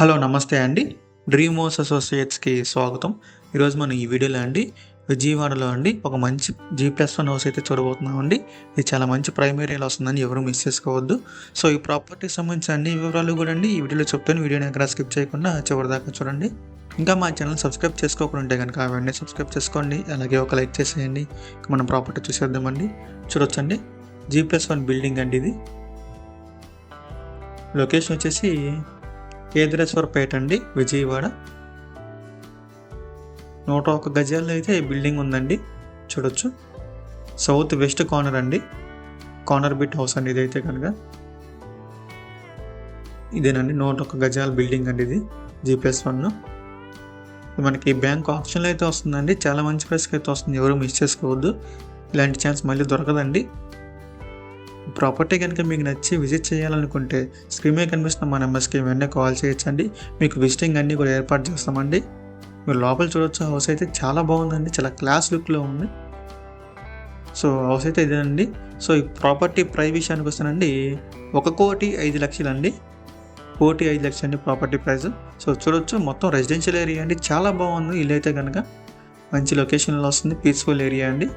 Hello నమస్తే అండి. Dream అసోసియేట్స్కి స్వాగతం. ఈరోజు మనం ఈ వీడియోలో అండి విజయవాడలో అండి ఒక మంచి జీ ప్లస్ వన్ హౌస్ అయితే చూడబోతున్నాం అండి ఇది చాలా మంచి ప్రైమ్ ఏరియాలో వస్తుందని ఎవరు మిస్ చేసుకోవద్దు. సో ఈ ప్రాపర్టీకి సంబంధించిన అన్ని వివరాలు కూడా అండి ఈ వీడియోలో చెప్తాను. వీడియోని ఎక్కడ స్కిప్ చేయకుండా చివరి దాకా చూడండి. ఇంకా మా ఛానల్ సబ్స్క్రైబ్ చేసుకోకుండా ఉంటే కనుక వెంటనే సబ్స్క్రైబ్ చేసుకోండి. అలాగే ఒక లైక్ చేసేయండి. మనం ప్రాపర్టీ చూసేద్దామండి. చూడొచ్చండి. జీ ప్లస్ వన్ బిల్డింగ్ అండి ఇది. లొకేషన్ వచ్చేసి కేద్రేశ్వరపేట అండి విజయవాడ. నూట ఒక గజాల్లో అయితే ఈ బిల్డింగ్ ఉందండి చూడొచ్చు. సౌత్ వెస్ట్ కార్నర్ అండి కార్నర్ బిట్ హౌస్ అండి ఇదైతే కనుక. ఇదేనండి నూట ఒక గజాల బిల్డింగ్ అండి ఇది జీ వన్ మనకి బ్యాంక్ ఆప్షన్లో అయితే వస్తుందండి చాలా మంచి ప్రైస్కి అయితే వస్తుంది ఎవరు మిస్ చేసుకోవద్దు. ఇలాంటి ఛాన్స్ మళ్ళీ దొరకదండి. ప్రాపర్టీ కనుక మీకు నచ్చి విజిట్ చేయాలనుకుంటే స్క్రీన్ మీద కనిపిస్తున్న మా నెంబర్స్కి వెంటనే కాల్ చేయొచ్చండి. మీకు విజిటింగ్ అన్నీ కూడా ఏర్పాటు చేస్తామండి. మీరు లోపల చూడొచ్చు హౌస్ అయితే చాలా బాగుందండి. చాలా క్లాస్ లుక్లో ఉంది. సో హౌస్ అయితే ఇదేనండి. సో ఈ ప్రాపర్టీ ప్రైస్ విషయానికి వస్తానండి. ఒక కోటి ఐదు లక్షలు అండి కోటి ఐదు లక్షలు అండి ప్రాపర్టీ ప్రైస్. సో చూడొచ్చు మొత్తం రెసిడెన్షియల్ ఏరియా అండి. చాలా బాగుంది. ఇల్లు అయితే కనుక మంచి లొకేషన్లో వస్తుంది. పీస్ఫుల్ ఏరియా అండి.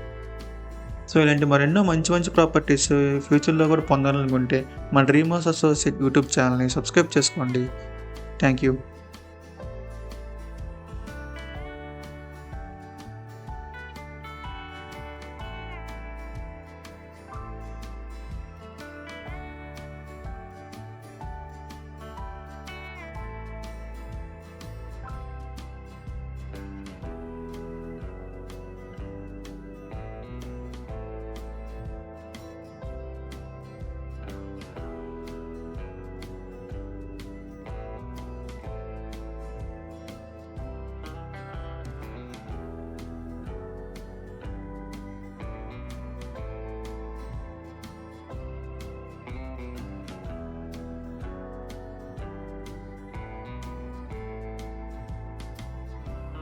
సో ఇలాంటి మరెన్నో మంచి మంచి ప్రాపర్టీస్ ఫ్యూచర్లో కూడా పొందాలనుకుంటే మన డ్రీమ్ హౌస్ అసోసియేట్ యూట్యూబ్ ఛానల్ని సబ్స్క్రైబ్ చేసుకోండి. Thank you.